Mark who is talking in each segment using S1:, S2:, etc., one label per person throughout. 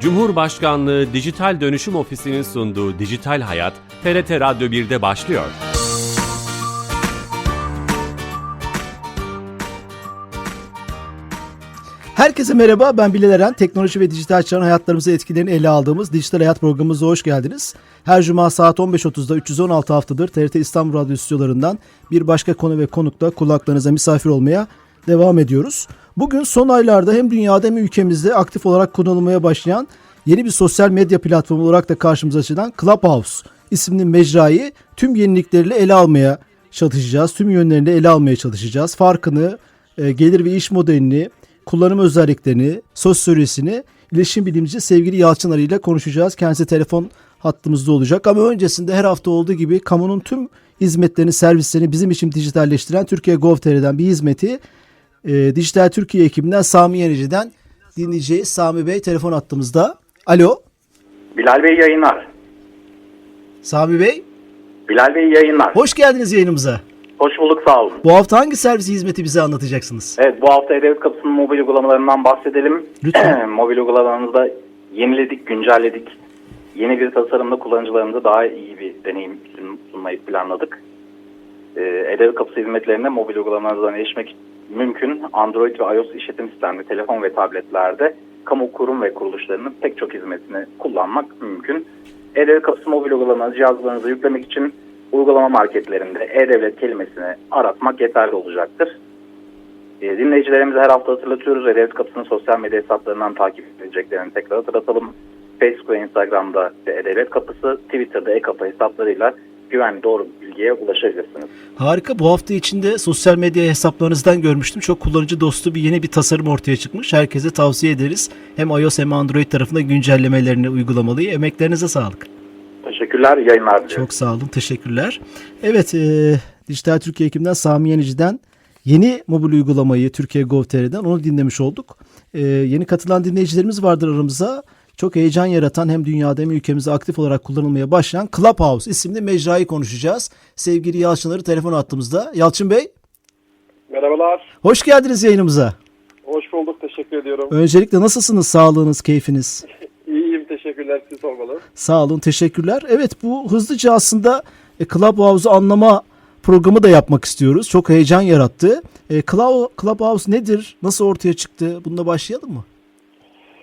S1: Cumhurbaşkanlığı Dijital Dönüşüm Ofisi'nin sunduğu Dijital Hayat, TRT Radyo 1'de başlıyor.
S2: Herkese merhaba, ben Bilal Eren. Teknoloji ve dijital çağın hayatlarımıza etkilerini ele aldığımız Dijital Hayat programımıza hoş geldiniz. Her cuma saat 15.30'da 316 haftadır TRT İstanbul Radyo stüdyolarından bir başka konu ve konukla kulaklarınıza misafir olmaya devam ediyoruz. Bugün son aylarda hem dünyada hem ülkemizde aktif olarak kullanılmaya başlayan yeni bir sosyal medya platformu olarak da karşımıza çıkan Clubhouse isimli mecrayı tüm yenilikleriyle ele almaya çalışacağız. Tüm yönlerini ele almaya çalışacağız. Farkını, e, gelir ve iş modelini, kullanım özelliklerini, sosyolojisini iletişim bilimci sevgili Yalçın Arı ile konuşacağız. Kendisi telefon hattımızda olacak ama öncesinde her hafta olduğu gibi kamunun tüm hizmetlerini, servislerini bizim için dijitalleştiren Türkiye Gov.tr'den bir hizmeti e, Dijital Türkiye ekibinden Sami Yenici'den dinleyeceğiz. Sami Bey telefon hattımızda. Alo,
S3: Bilal Bey yayınlar.
S2: Sami Bey
S3: Bilal Bey yayınlar.
S2: hoş geldiniz yayınımıza.
S3: Hoş bulduk sağ olun.
S2: Bu hafta hangi servisi hizmeti bize anlatacaksınız?
S3: Evet bu hafta E-Devlet Kapısı'nın mobil uygulamalarından bahsedelim.
S2: Lütfen.
S3: mobil uygulamalarımızda yeniledik, güncelledik. Yeni bir tasarımda kullanıcılarımıza daha iyi bir deneyim sun- sunmayı planladık. Ee, E-Devlet Kapısı hizmetlerine mobil uygulamalardan erişmek mümkün. Android ve iOS işletim sistemli telefon ve tabletlerde kamu kurum ve kuruluşlarının pek çok hizmetini kullanmak mümkün. E-Devlet Kapısı mobil uygulamanızı cihazlarınıza yüklemek için uygulama marketlerinde E-Devlet kelimesini aratmak yeterli olacaktır. E, dinleyicilerimize her hafta hatırlatıyoruz. E-Devlet Kapısı'nın sosyal medya hesaplarından takip edileceklerini tekrar hatırlatalım. Facebook ve Instagram'da E-Devlet Kapısı, Twitter'da E-Kapı hesaplarıyla güvenli doğru bilgiye ulaşabilirsiniz.
S2: Harika. Bu hafta içinde sosyal medya hesaplarınızdan görmüştüm. Çok kullanıcı dostu bir yeni bir tasarım ortaya çıkmış. Herkese tavsiye ederiz. Hem iOS hem Android tarafında güncellemelerini uygulamalıyı. Emeklerinize sağlık.
S3: Teşekkürler, yayınlar diliyorum.
S2: Çok sağ olun. Teşekkürler. Evet, e, Dijital Türkiye ekibinden Sami Yenici'den yeni mobil uygulamayı Türkiye Gov.tr'den onu dinlemiş olduk. E, yeni katılan dinleyicilerimiz vardır aramızda. Çok heyecan yaratan hem dünyada hem ülkemizde aktif olarak kullanılmaya başlayan Clubhouse isimli mecrayı konuşacağız. Sevgili Yalçınları telefon attığımızda. Yalçın Bey,
S4: Merhabalar.
S2: hoş geldiniz yayınımıza.
S4: Hoş bulduk. Teşekkür ediyorum.
S2: Öncelikle nasılsınız? Sağlığınız, keyfiniz?
S4: İyiyim. Teşekkürler. Siz sormalı.
S2: Sağ olun, teşekkürler. Evet bu hızlıca aslında e, Clubhouse'u anlama programı da yapmak istiyoruz. Çok heyecan yarattı. E, Club, Clubhouse nedir? Nasıl ortaya çıktı? Bununla başlayalım mı?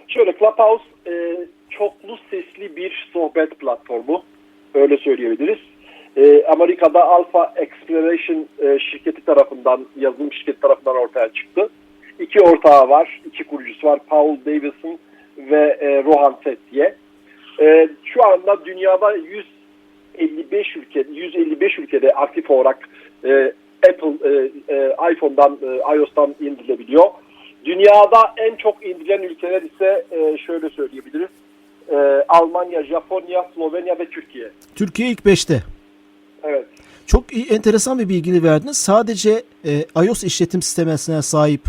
S4: Şöyle Clubhouse e, çoklu sesli bir sohbet platformu. Öyle söyleyebiliriz. E, Amerika'da Alpha Exploration e, şirketi tarafından, yazılım şirketi tarafından ortaya çıktı. İki ortağı var, iki kurucusu var. Paul Davidson ve e, Rohan Set diye. E, şu anda dünyada 155 ülke, 155 ülkede aktif olarak e, Apple e, e, iPhone'dan, e, iOS'tan indirilebiliyor. Dünyada en çok indirilen ülkeler ise e, şöyle söyleyebiliriz. E, Almanya, Japonya, Slovenya ve Türkiye.
S2: Türkiye ilk 5'te.
S4: Evet.
S2: Çok iyi, enteresan bir bilgini verdiniz. Sadece e, iOS işletim sistemine sahip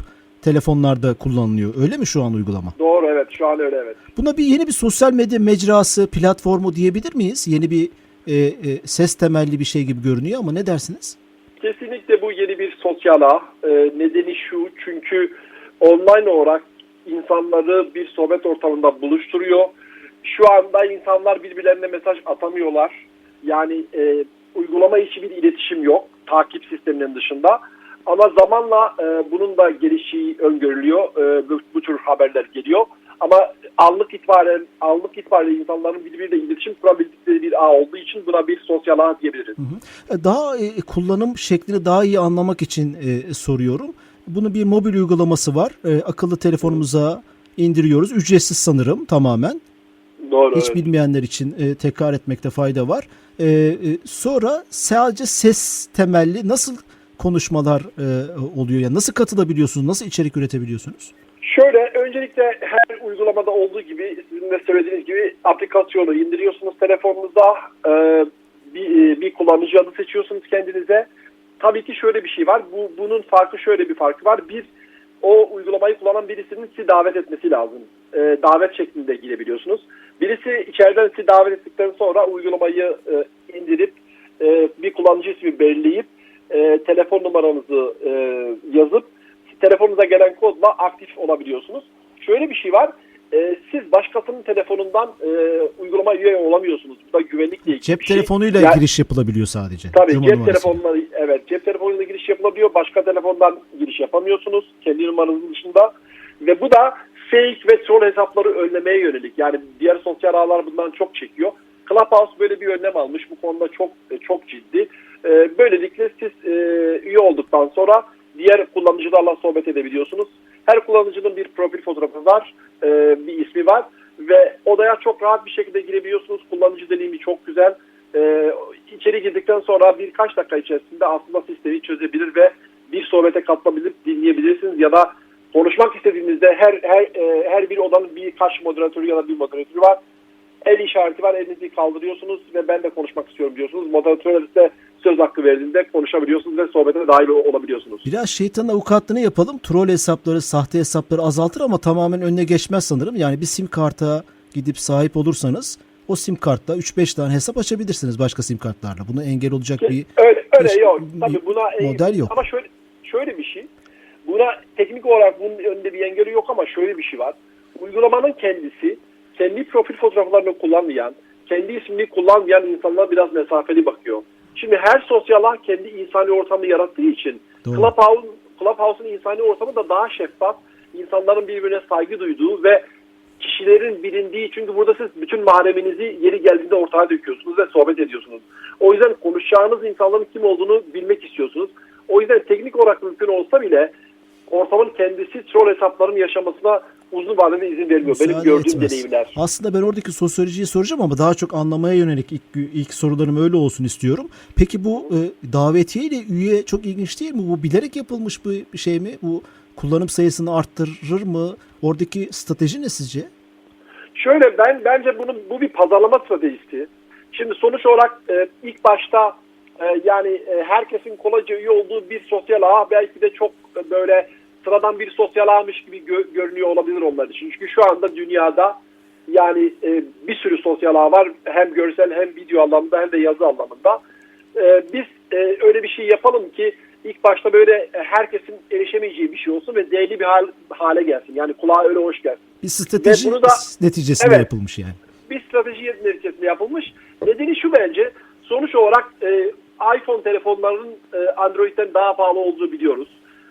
S2: telefonlarda kullanılıyor. Öyle mi şu an uygulama?
S4: Doğru evet. Şu an öyle evet.
S2: Buna bir yeni bir sosyal medya mecrası, platformu diyebilir miyiz? Yeni bir e, e, ses temelli bir şey gibi görünüyor ama ne dersiniz?
S4: Kesinlikle bu yeni bir sosyal ağ. E, nedeni şu çünkü online olarak insanları bir sohbet ortamında buluşturuyor. Şu anda insanlar birbirlerine mesaj atamıyorlar. Yani e, uygulama içi bir iletişim yok takip sisteminin dışında. Ama zamanla e, bunun da gelişiği öngörülüyor. E, bu, bu tür haberler geliyor. Ama anlık itibaren anlık itibariyle insanların birbiriyle iletişim kurabildikleri bir ağ olduğu için buna bir sosyal ağ diyebiliriz.
S2: Daha e, kullanım şeklini daha iyi anlamak için e, soruyorum. Bunun bir mobil uygulaması var. E, akıllı telefonumuza indiriyoruz. Ücretsiz sanırım tamamen.
S4: Doğru.
S2: Hiç
S4: evet.
S2: bilmeyenler için e, tekrar etmekte fayda var. E, e, sonra sadece ses temelli nasıl konuşmalar e, oluyor? Yani nasıl katılabiliyorsunuz? Nasıl içerik üretebiliyorsunuz?
S4: Şöyle öncelikle her uygulamada olduğu gibi sizin de söylediğiniz gibi aplikasyonu indiriyorsunuz telefonunuza e, bir, bir kullanıcı adı seçiyorsunuz kendinize. Tabii ki şöyle bir şey var. Bu bunun farkı şöyle bir farkı var. Bir o uygulamayı kullanan birisinin sizi davet etmesi lazım. E, davet şeklinde girebiliyorsunuz. Birisi içeriden sizi davet ettikten sonra uygulamayı e, indirip e, bir kullanıcı ismi belirleyip e, telefon numaranızı e, yazıp telefonunuza gelen kodla aktif olabiliyorsunuz. Şöyle bir şey var. E, siz başkasının telefonundan e, uygulama üye olamıyorsunuz. Bu da güvenlikle ilgili
S2: Cep
S4: bir şey.
S2: telefonuyla
S4: Yani-
S2: giriş yapılabiliyor sadece.
S4: Tabii
S2: Cuma
S4: cep
S2: numarası.
S4: telefonları evet cep telefonuyla giriş yapılabiliyor. Başka telefondan giriş yapamıyorsunuz. Kendi numaranızın dışında. Ve bu da fake ve troll hesapları önlemeye yönelik. Yani diğer sosyal ağlar bundan çok çekiyor. Clubhouse böyle bir önlem almış. Bu konuda çok e, çok ciddi. E, Böylelikle siz e, üye olduktan sonra diğer kullanıcılarla sohbet edebiliyorsunuz. Her kullanıcının bir profil fotoğrafı var, e, bir ismi var ve odaya çok rahat bir şekilde girebiliyorsunuz. Kullanıcı deneyimi çok güzel. E, içeri girdikten sonra birkaç dakika içerisinde aslında sistemi çözebilir ve bir sohbete katılabilir, dinleyebilirsiniz ya da konuşmak istediğinizde her her e, her bir odanın birkaç moderatörü ya da bir moderatörü var. El işareti var, elinizi kaldırıyorsunuz ve ben de konuşmak istiyorum diyorsunuz. Moderatör size söz hakkı verdiğinde konuşabiliyorsunuz ve sohbete dahil olabiliyorsunuz.
S2: Biraz şeytanın avukatlığını yapalım. Troll hesapları, sahte hesapları azaltır ama tamamen önüne geçmez sanırım. Yani bir sim karta gidip sahip olursanız o sim kartla 3-5 tane hesap açabilirsiniz başka sim kartlarla. Bunu engel olacak bir
S4: Öyle, öyle
S2: bir-
S4: yok. Tabii buna
S2: model yok.
S4: Ama şöyle şöyle bir şey. Buna teknik olarak bunun önünde bir engeli yok ama şöyle bir şey var. Uygulamanın kendisi kendi profil fotoğraflarını kullanmayan, kendi ismini kullanmayan insanlara biraz mesafeli bakıyor. Şimdi her sosyal ağ kendi insani ortamı yarattığı için
S2: Doğru.
S4: Clubhouse, Clubhouse'un insani ortamı da daha şeffaf, insanların birbirine saygı duyduğu ve kişilerin bilindiği çünkü burada siz bütün mahreminizi yeri geldiğinde ortaya döküyorsunuz ve sohbet ediyorsunuz. O yüzden konuşacağınız insanların kim olduğunu bilmek istiyorsunuz. O yüzden teknik olarak mümkün olsa bile ortamın kendisi troll hesapların yaşamasına uzun vadede izin vermiyor. Benim
S2: Müsaade
S4: gördüğüm
S2: etmez.
S4: deneyimler.
S2: Aslında ben oradaki sosyolojiyi soracağım ama daha çok anlamaya yönelik ilk, ilk sorularım öyle olsun istiyorum. Peki bu e, davetiye ile üye çok ilginç değil mi? Bu bilerek yapılmış bir şey mi? Bu kullanım sayısını arttırır mı? Oradaki strateji ne sizce?
S4: Şöyle ben bence bunun bu bir pazarlama stratejisi. Şimdi sonuç olarak e, ilk başta e, yani e, herkesin kolayca üye olduğu bir sosyal ağ belki de çok e, böyle sıradan bir sosyal ağmış gibi gö- görünüyor olabilir onlar için. Çünkü şu anda dünyada yani e, bir sürü sosyal ağ var. Hem görsel hem video anlamında hem de yazı anlamında. E, biz e, öyle bir şey yapalım ki ilk başta böyle e, herkesin erişemeyeceği bir şey olsun ve değerli bir hal, hale gelsin. Yani kulağa öyle hoş gelsin.
S2: Bir strateji
S4: Ve bunu da-
S2: neticesinde
S4: Evet.
S2: yapılmış yani.
S4: bir strateji neticesinde yapılmış. Nedeni şu bence sonuç olarak e, iPhone telefonlarının e, Android'den daha pahalı olduğu biliyoruz.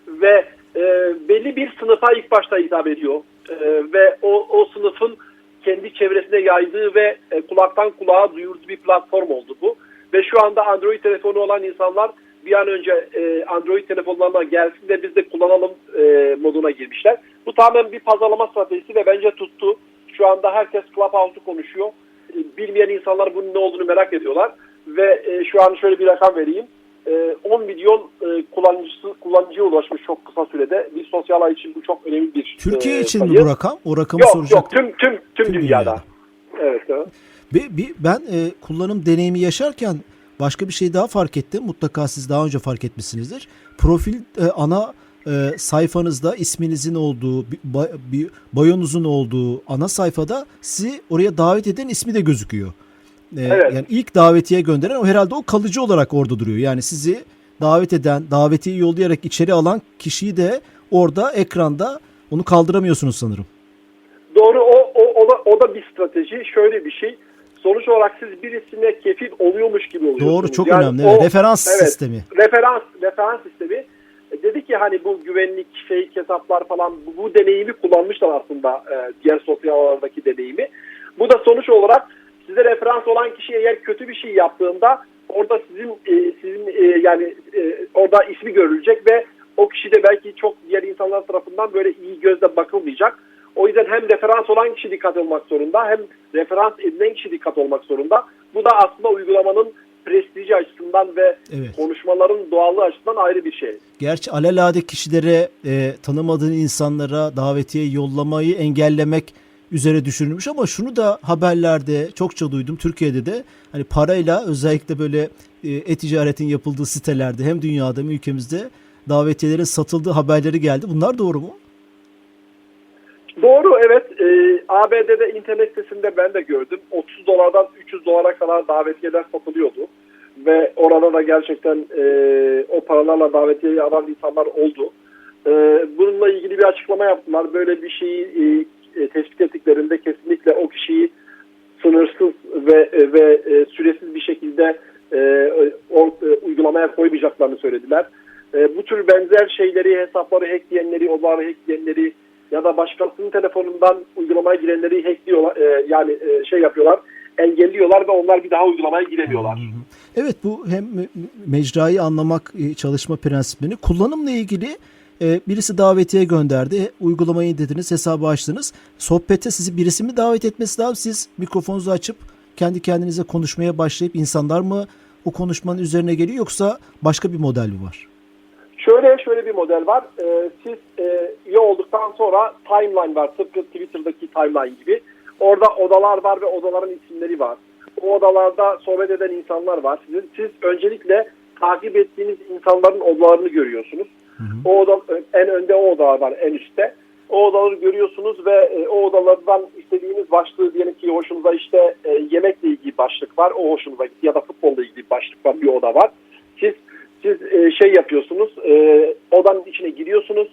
S4: Ve e, belli bir sınıfa ilk başta hitap ediyor. E, ve o, o sınıfın kendi çevresine yaydığı ve e, kulaktan kulağa duyurduğu bir platform oldu bu. Ve şu anda Android telefonu olan insanlar bir an önce e, Android telefonlarına gelsin de biz de kullanalım e, moduna girmişler. Bu tamamen bir pazarlama stratejisi ve bence tuttu. Şu anda herkes Clubhouse'u konuşuyor. E, Bilmeyen insanlar bunun ne olduğunu merak ediyorlar. Ve e, şu an şöyle bir rakam vereyim. E, 10 milyon e, kullanıcısı kullanıcıya ulaşmış çok kısa sürede. Bir sosyal ağ için bu çok önemli bir
S2: Türkiye
S4: e,
S2: için mi
S4: sayı.
S2: bu rakam? O rakamı
S4: Yok yok
S2: soracaktım.
S4: tüm tüm tüm,
S2: Tüm
S4: dünyada.
S2: dünyada.
S4: Evet, evet.
S2: Bir, bir, ben e, kullanım deneyimi yaşarken başka bir şey daha fark ettim. Mutlaka siz daha önce fark etmişsinizdir. Profil e, ana e, sayfanızda isminizin olduğu, bir, bir bayonuzun olduğu ana sayfada sizi oraya davet eden ismi de gözüküyor. E,
S4: Evet.
S2: Yani ilk davetiye gönderen o herhalde o kalıcı olarak orada duruyor. Yani sizi davet eden, davetiyi yollayarak içeri alan kişiyi de orada ekranda onu kaldıramıyorsunuz sanırım.
S4: Doğru o, o, o, da, o da bir strateji. Şöyle bir şey. Sonuç olarak siz birisine kefil oluyormuş gibi oluyorsunuz.
S2: Doğru çok
S4: Yani
S2: önemli.
S4: o-.
S2: Referans
S4: evet,
S2: sistemi.
S4: Referans, referans sistemi. E, Dedi ki hani bu güvenlik, fake hesaplar falan bu, bu deneyimi kullanmışlar aslında e, diğer sosyal ağlardaki deneyimi. Bu da sonuç olarak size referans olan kişi eğer kötü bir şey yaptığında orada sizin e, sizin e, yani e, orada ismi görülecek ve o kişi de belki çok diğer insanlar tarafından böyle iyi gözle bakılmayacak. O yüzden hem referans olan kişi dikkat olmak zorunda hem referans edilen kişi dikkat olmak zorunda. Bu da aslında uygulamanın prestiji açısından ve
S2: Evet.
S4: konuşmaların doğallığı açısından ayrı bir şey.
S2: Gerçi alelade kişilere, e, tanımadığın insanlara davetiye yollamayı engellemek üzere düşünülmüş ama şunu da haberlerde çokça duydum. Türkiye'de de hani parayla özellikle böyle e, e-ticaretin yapıldığı sitelerde hem dünyada hem ülkemizde davetiyelerin satıldığı haberleri geldi. Bunlar doğru mu?
S4: Doğru evet. E, ABD'de internet sitesinde ben de gördüm. 30 dolardan 300 dolara kadar davetiyeler satılıyordu. Ve orada da gerçekten e, o paralarla davetiyeyi alan insanlar oldu. E, bununla ilgili bir açıklama yaptılar. Böyle bir şeyi e, e, tespit ettiklerinde kesinlikle o kişiyi sınırsız ve ve e, süresiz bir şekilde e, o, e, uygulamaya koymayacaklarını söylediler. E, bu tür benzer şeyleri, hesapları hackleyenleri, odaları hackleyenleri ya da başkasının telefonundan uygulamaya girenleri hackliyorlar, e, yani e, şey yapıyorlar, engelliyorlar ve onlar bir daha uygulamaya giremiyorlar.
S2: Evet bu hem me- mecrayı anlamak e, çalışma prensiplerini kullanımla ilgili e, birisi davetiye gönderdi. Uygulamayı indirdiniz, hesabı açtınız. Sohbete sizi birisi mi davet etmesi lazım? Siz mikrofonunuzu açıp kendi kendinize konuşmaya başlayıp insanlar mı o konuşmanın üzerine geliyor yoksa başka bir model mi var?
S4: Şöyle şöyle bir model var. Ee, siz e, üye olduktan sonra timeline var. Tıpkı Twitter'daki timeline gibi. Orada odalar var ve odaların isimleri var. O odalarda sohbet eden insanlar var. Siz, siz öncelikle takip ettiğiniz insanların odalarını görüyorsunuz. O oda, en önde o odalar var en üstte. O odaları görüyorsunuz ve e, o odalardan istediğiniz başlığı diyelim ki hoşunuza işte e, yemekle ilgili başlık var. O hoşunuza gitti ya da futbolla ilgili başlık var bir oda var. Siz siz e, şey yapıyorsunuz, e, odanın içine giriyorsunuz.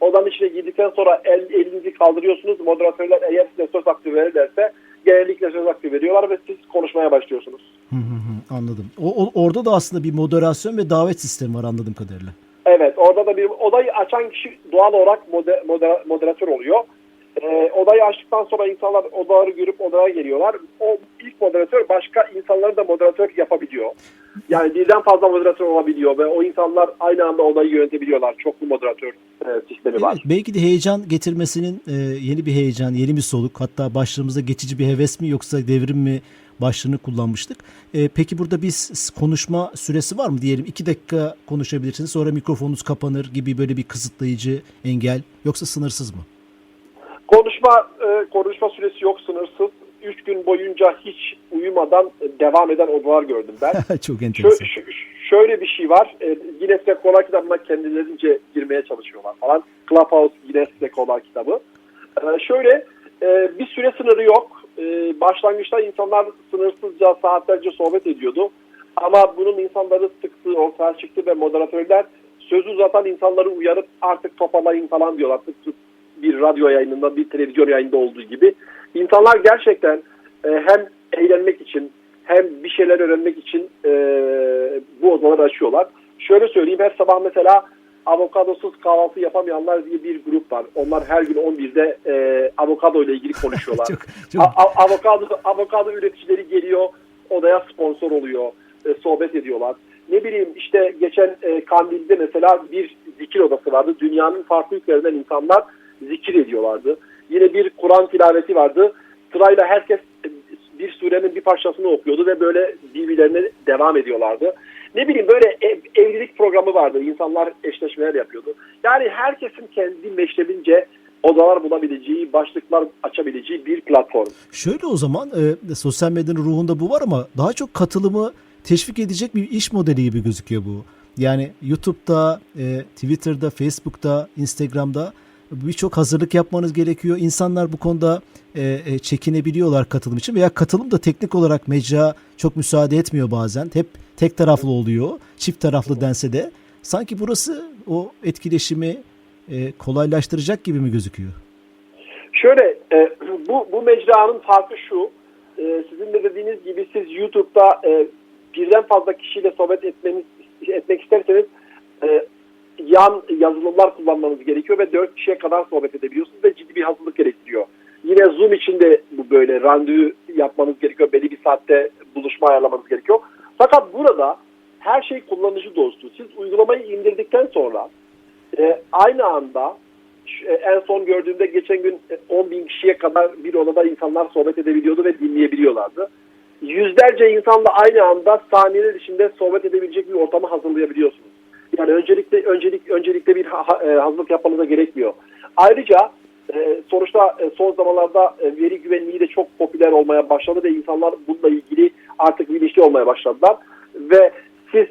S4: Odanın içine girdikten sonra el, elinizi kaldırıyorsunuz. Moderatörler eğer size söz hakkı verirlerse genellikle söz hakkı veriyorlar ve siz konuşmaya başlıyorsunuz.
S2: Hı hı hı, anladım. O, o- orada da aslında bir moderasyon ve davet sistemi var anladığım kadarıyla.
S4: Evet, orada da bir odayı açan kişi doğal olarak mode, moder- moderatör oluyor. E, odayı açtıktan sonra insanlar odaları görüp odaya geliyorlar. O ilk moderatör başka insanları da moderatör yapabiliyor. Yani birden fazla moderatör olabiliyor ve o insanlar aynı anda odayı yönetebiliyorlar. Çoklu moderatör e, sistemi var.
S2: Belki de heyecan getirmesinin e, yeni bir heyecan, yeni bir soluk hatta başlığımıza geçici bir heves mi yoksa devrim mi başlığını kullanmıştık. E, peki burada bir s- konuşma süresi var mı diyelim? iki dakika konuşabilirsiniz sonra mikrofonunuz kapanır gibi böyle bir kısıtlayıcı engel yoksa sınırsız mı?
S4: Konuşma e, konuşma süresi yok sınırsız. Üç gün boyunca hiç uyumadan e, devam eden odalar gördüm ben.
S2: Çok enteresan.
S4: şö- şöyle bir şey var. E, Guinness Rekorlar kitabına kendilerince girmeye çalışıyorlar falan. Clubhouse Guinness Rekorlar kitabı. E, şöyle e, bir süre sınırı yok. E, başlangıçta insanlar sınırsızca saatlerce sohbet ediyordu. Ama bunun insanları sıktığı ortaya çıktı ve moderatörler sözü uzatan insanları uyarıp artık toparlayın falan diyorlar. Tıpkı bir radyo yayınında, bir televizyon yayında olduğu gibi. İnsanlar gerçekten e, hem eğlenmek için hem bir şeyler öğrenmek için e, bu odaları açıyorlar. Şöyle söyleyeyim her sabah mesela avokadosuz kahvaltı yapamayanlar diye bir grup var. Onlar her gün 11'de e, avokado ile ilgili konuşuyorlar.
S2: Çok, çok
S4: A- avokado, avokado üreticileri geliyor, odaya sponsor oluyor, e, sohbet ediyorlar. Ne bileyim işte geçen e, Kandil'de mesela bir zikir odası vardı. Dünyanın farklı ülkelerinden insanlar zikir ediyorlardı. Yine bir Kur'an tilaveti vardı. Sırayla herkes e, bir surenin bir parçasını okuyordu ve böyle birbirlerine devam ediyorlardı. Ne bileyim böyle ev- evlilik programı vardı. İnsanlar eşleşmeler yapıyordu. Yani herkesin kendi meşrebince odalar bulabileceği, başlıklar açabileceği bir platform.
S2: Şöyle o zaman e, sosyal medyanın ruhunda bu var ama daha çok katılımı teşvik edecek bir iş modeli gibi gözüküyor bu. Yani YouTube'da, e, Twitter'da, Facebook'ta, Instagram'da birçok hazırlık yapmanız gerekiyor. İnsanlar bu konuda e, e, çekinebiliyorlar katılım için veya katılım da teknik olarak mecra çok müsaade etmiyor bazen. Hep tek taraflı oluyor. Çift taraflı dense de sanki burası o etkileşimi e, kolaylaştıracak gibi mi gözüküyor?
S4: Şöyle e, bu bu mecranın farkı şu. E, sizin de dediğiniz gibi siz YouTube'da birden fazla kişiyle sohbet etmeniz etmek isterseniz yan yazılımlar kullanmanız gerekiyor ve 4 kişiye kadar sohbet edebiliyorsunuz ve ciddi bir hazırlık gerektiriyor. Yine Zoom için de bu böyle randevu yapmanız gerekiyor. Belli bir saatte buluşma ayarlamanız gerekiyor. Fakat burada her şey kullanıcı dostu. Siz uygulamayı indirdikten sonra e, aynı anda e, en son gördüğümde geçen gün e, 10 bin kişiye kadar bir odada insanlar sohbet edebiliyordu ve dinleyebiliyorlardı. Yüzlerce insanla aynı anda saniyeler içinde sohbet edebilecek bir ortamı hazırlayabiliyorsunuz. Yani öncelikle öncelik öncelikle bir ha- e, hazırlık yapmanıza gerekmiyor. Ayrıca e, sonuçta e, son zamanlarda e, veri güvenliği de çok popüler olmaya başladı ve insanlar bununla ilgili artık bilinçli olmaya başladılar. Ve siz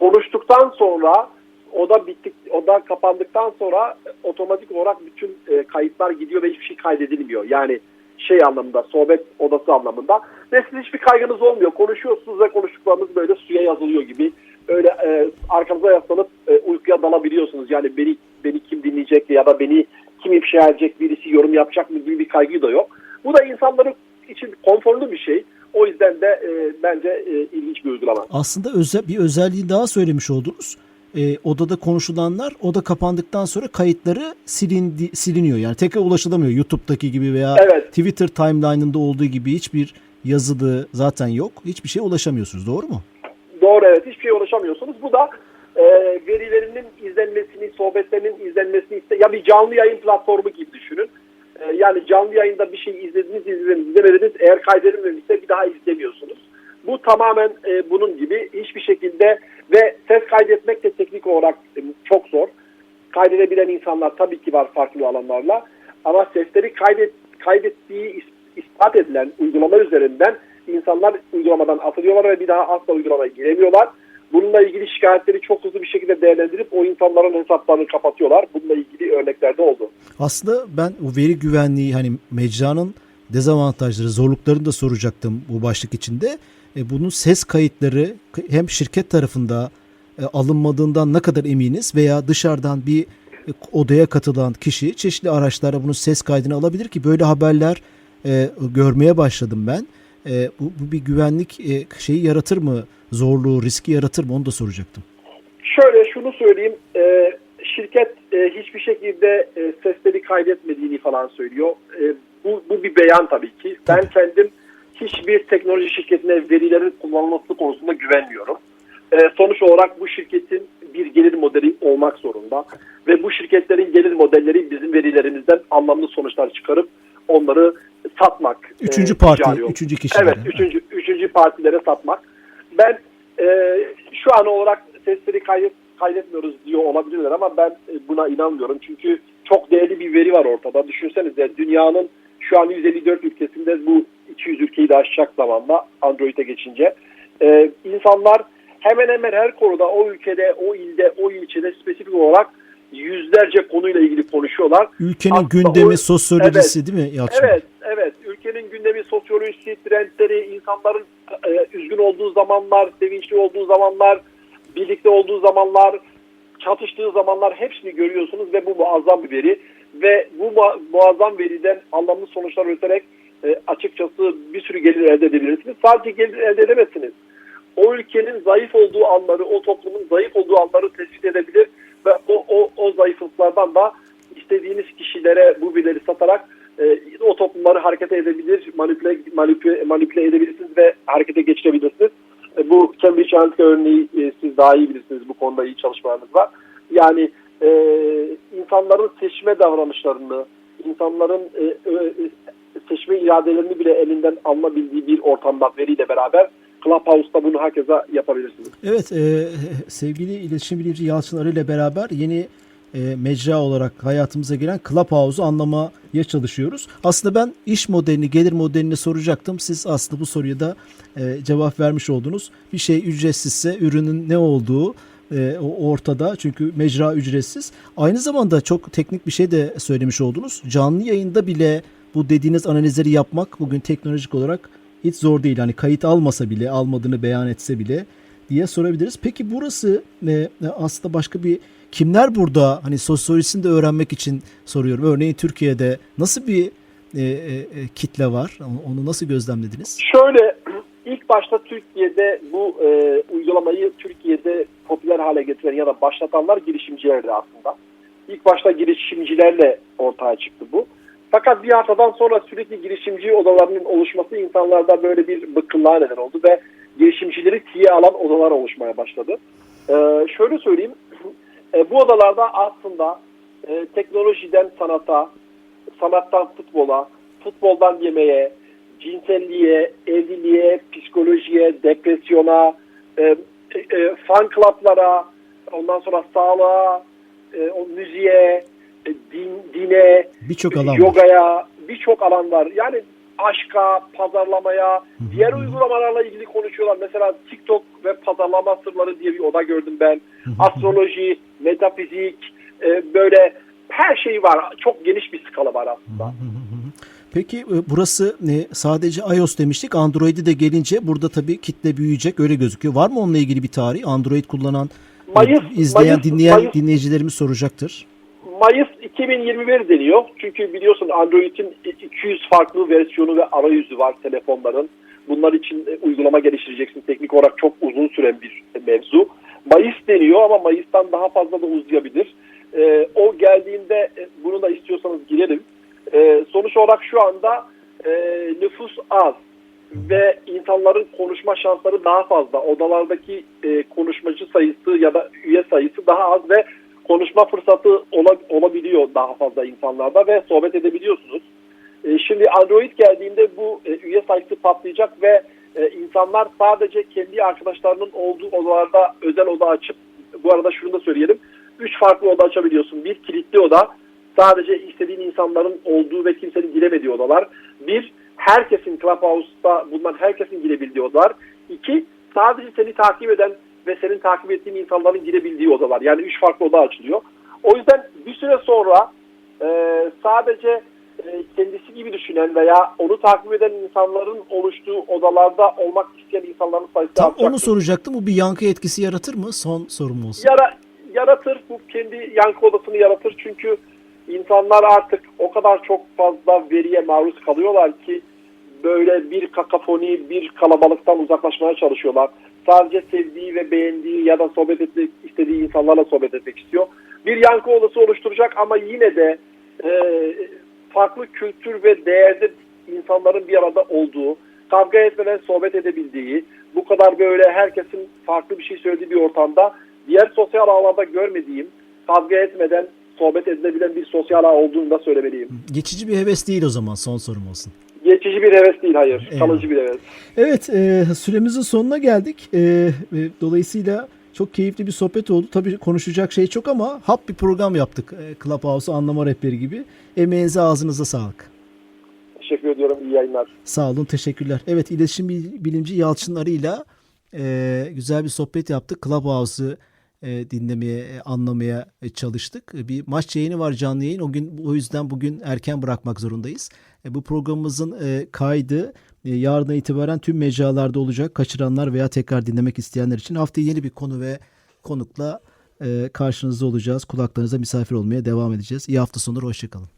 S4: konuştuktan sonra oda bittik, oda kapandıktan sonra otomatik olarak bütün kayıtlar gidiyor ve hiçbir şey kaydedilmiyor. Yani şey anlamında, sohbet odası anlamında. Ve sizin hiçbir kaygınız olmuyor. Konuşuyorsunuz ve konuştuklarınız böyle suya yazılıyor gibi. Öyle e, arkanıza yaslanıp e, uykuya dalabiliyorsunuz. Yani beni beni kim dinleyecek ya da beni kim ifşa edecek, birisi yorum yapacak mı gibi bir kaygı da yok. Bu da insanların için konforlu bir şey. O yüzden de e, bence e, ilginç bir uygulama.
S2: Aslında özel, bir özelliği daha söylemiş oldunuz. E, odada konuşulanlar oda kapandıktan sonra kayıtları silindi, siliniyor. Yani tekrar ulaşılamıyor YouTube'daki gibi veya
S4: Evet.
S2: Twitter timeline'ında olduğu gibi hiçbir yazılı zaten yok. Hiçbir şeye ulaşamıyorsunuz. Doğru mu?
S4: Doğru evet hiçbir şeye ulaşamıyorsunuz. Bu da e, verilerinin izlenmesini, sohbetlerinin izlenmesini iste ya bir canlı yayın platformu gibi düşünün. E, yani canlı yayında bir şey izlediniz, izlediniz, izlemediniz. Eğer kaydedilmemişse bir daha izlemiyorsunuz. Bu tamamen e, bunun gibi hiçbir şekilde ve ses kaydetmek de teknik olarak e, çok zor. Kaydedebilen insanlar tabii ki var farklı alanlarla. Ama sesleri kaydet, kaydettiği is- ispat edilen uygulama üzerinden insanlar uygulamadan atılıyorlar ve bir daha asla uygulamaya giremiyorlar. Bununla ilgili şikayetleri çok hızlı bir şekilde değerlendirip o insanların hesaplarını kapatıyorlar. Bununla ilgili örnekler de oldu.
S2: Aslında ben o veri güvenliği hani mecranın dezavantajları, zorluklarını da soracaktım bu başlık içinde. E, bunun ses kayıtları hem şirket tarafında e, alınmadığından ne kadar eminiz veya dışarıdan bir e, odaya katılan kişi çeşitli araçlara bunun ses kaydını alabilir ki böyle haberler e, görmeye başladım ben. E, bu, bu bir güvenlik e, şeyi yaratır mı? Zorluğu, riski yaratır mı? Onu da soracaktım.
S4: Şöyle şunu söyleyeyim. e, şirket e, hiçbir şekilde e, sesleri kaydetmediğini falan söylüyor. E, bu, bu bir beyan tabii ki. Ben
S2: Tabii.
S4: kendim hiçbir teknoloji şirketine verilerin kullanılması konusunda güvenmiyorum. E, sonuç olarak bu şirketin bir gelir modeli olmak zorunda. Ve bu şirketlerin gelir modelleri bizim verilerimizden anlamlı sonuçlar çıkarıp onları satmak.
S2: Üçüncü
S4: e,
S2: parti, üçüncü kişilere.
S4: Evet, üçüncü, üçüncü partilere satmak. Ben e, şu an olarak sesleri kaydet, kaydetmiyoruz diyor olabilirler ama ben e, buna inanmıyorum. Çünkü çok değerli bir veri var ortada. Düşünsenize dünyanın şu an 154 ülkesinde bu 200 ülkeyi de aşacak zamanda Android'e geçince. E, insanlar hemen hemen her konuda o ülkede, o ilde, o ilçede spesifik olarak yüzlerce konuyla ilgili konuşuyorlar.
S2: Ülkenin
S4: Aslında
S2: gündemi,
S4: o-
S2: sosyolojisi değil mi Yalçın?
S4: Evet, evet. Ülkenin gündemi, sosyolojisi, trendleri, insanların e, üzgün olduğu zamanlar, sevinçli olduğu zamanlar, birlikte olduğu zamanlar, çatıştığı zamanlar hepsini görüyorsunuz ve bu muazzam bir veri. Ve bu mu- muazzam veriden anlamlı sonuçlar üreterek e, açıkçası bir sürü gelir elde edebilirsiniz. Sadece gelir elde edemezsiniz. O ülkenin zayıf olduğu anları, o toplumun zayıf olduğu anları tespit edebilir ve o, o, o zayıflıklardan da istediğiniz kişilere bu bilgileri satarak e, o toplumları harekete edebilir, manipüle, manipüle, manipüle edebilirsiniz ve harekete geçirebilirsiniz. E, bu Cambridge Analytica örneği e, siz daha iyi bilirsiniz bu konuda iyi çalışmalarınız var. Yani e, insanların seçme davranışlarını, insanların e, e, seçme iradelerini bile elinden alınabildiği bir ortamda veriyle beraber Clubhouse'da bunu herkese yapabilirsiniz.
S2: Evet, e, sevgili iletişim bilimci Yalçın Arı ile beraber yeni e, mecra olarak hayatımıza giren Clubhouse'u anlamaya çalışıyoruz. Aslında ben iş modelini, gelir modelini soracaktım. Siz aslında bu soruya da e, cevap vermiş oldunuz. Bir şey ücretsizse ürünün ne olduğu e, ortada. Çünkü mecra ücretsiz. Aynı zamanda çok teknik bir şey de söylemiş oldunuz. Canlı yayında bile bu dediğiniz analizleri yapmak bugün teknolojik olarak hiç zor değil. Hani kayıt almasa bile, almadığını beyan etse bile diye sorabiliriz. Peki burası e, aslında başka bir kimler burada hani sosyolojisini de öğrenmek için soruyorum. Örneğin Türkiye'de nasıl bir e, e, e, kitle var? Onu nasıl gözlemlediniz?
S4: Şöyle ilk başta Türkiye'de bu e, uygulamayı Türkiye'de popüler hale getiren ya da başlatanlar girişimcilerdi aslında. İlk başta girişimcilerle ortaya çıktı bu. Fakat bir haftadan sonra sürekli girişimci odalarının oluşması insanlarda böyle bir bıkkınlığa neden oldu ve girişimcileri tiye alan odalar oluşmaya başladı. E, şöyle söyleyeyim, e, bu odalarda aslında e, teknolojiden sanata, sanattan futbola, futboldan yemeğe, cinselliğe, evliliğe, psikolojiye, depresyona, e, e, fan club'lara, ondan sonra sağlığa, e, o müziğe, e, din, dine,
S2: Birçok
S4: yogaya, birçok alan var. Yani aşka, pazarlamaya, diğer uygulamalarla ilgili konuşuyorlar. Mesela TikTok ve pazarlama sırları diye bir oda gördüm ben. Astroloji, metafizik, e, böyle her şey var. Çok geniş bir skala var aslında.
S2: Peki e, burası e, sadece iOS demiştik. Android'i de gelince burada tabii kitle büyüyecek öyle gözüküyor. Var mı onunla ilgili bir tarih? Android kullanan e,
S4: Mayıs-
S2: izleyen,
S4: Mayıs-
S2: dinleyen
S4: Mayıs-
S2: dinleyicilerimiz soracaktır.
S4: Mayıs 2021 deniyor. Çünkü biliyorsun Android'in 200 farklı versiyonu ve arayüzü var telefonların. Bunlar için e, uygulama geliştireceksin. Teknik olarak çok uzun süren bir mevzu. Mayıs deniyor ama Mayıs'tan daha fazla da uzayabilir. E, o geldiğinde e, bunu da istiyorsanız girelim. Sonuç olarak şu anda nüfus az ve insanların konuşma şansları daha fazla. Odalardaki konuşmacı sayısı ya da üye sayısı daha az ve konuşma fırsatı ola- olabiliyor daha fazla insanlarda ve sohbet edebiliyorsunuz. E, şimdi Android geldiğinde bu e, üye sayısı patlayacak ve e, insanlar sadece kendi arkadaşlarının olduğu odalarda özel oda açıp bu arada şunu da söyleyelim. Üç farklı oda açabiliyorsun. Bir kilitli oda. Sadece istediğin insanların olduğu ve kimsenin giremediği odalar. Bir, herkesin Clubhouse'da bulunan herkesin girebildiği odalar. İki, sadece seni takip eden ve senin takip ettiğin insanların girebildiği odalar. Yani üç farklı oda açılıyor. O yüzden bir süre sonra e, sadece e, kendisi gibi düşünen veya onu takip eden insanların oluştuğu odalarda olmak isteyen insanların sayısı
S2: Tam
S4: artacaktır.
S2: onu soracaktım. Bu bir yankı etkisi yaratır mı? Son sorum olsun.
S4: Yara, yaratır. Bu kendi yankı odasını yaratır. Çünkü insanlar artık o kadar çok fazla veriye maruz kalıyorlar ki böyle bir kakafoni, bir kalabalıktan uzaklaşmaya çalışıyorlar. Sadece sevdiği ve beğendiği ya da sohbet etmek istediği insanlarla sohbet etmek istiyor. Bir yankı odası oluşturacak ama yine de e, farklı kültür ve değerde insanların bir arada olduğu, kavga etmeden sohbet edebildiği, bu kadar böyle herkesin farklı bir şey söylediği bir ortamda diğer sosyal ağlarda görmediğim, kavga etmeden sohbet edilebilen bir sosyal ağ olduğunu da söylemeliyim.
S2: Geçici bir heves değil o zaman son sorum olsun.
S4: Geçici bir heves değil hayır,
S2: Eyvallah.
S4: kalıcı bir heves.
S2: Evet e, süremizin sonuna geldik. E, e, dolayısıyla çok keyifli bir sohbet oldu. Tabii konuşacak şey çok ama hap bir program yaptık. E, Clubhouse'u anlama rehberi gibi. Emeğinize ağzınıza sağlık.
S4: Teşekkür ediyorum, iyi yayınlar.
S2: Sağ olun, teşekkürler. Evet, iletişim bil- bilimci Yalçın Arı'yla e, güzel bir sohbet yaptık. Clubhouse'u e, dinlemeye, e, anlamaya e, çalıştık. Bir maç yayını var canlı yayın. O gün o yüzden bugün erken bırakmak zorundayız. Bu programımızın kaydı yarına itibaren tüm mecralarda olacak. Kaçıranlar veya tekrar dinlemek isteyenler için haftaya yeni bir konu ve konukla karşınızda olacağız. Kulaklarınıza misafir olmaya devam edeceğiz. İyi hafta sonları, hoşçakalın.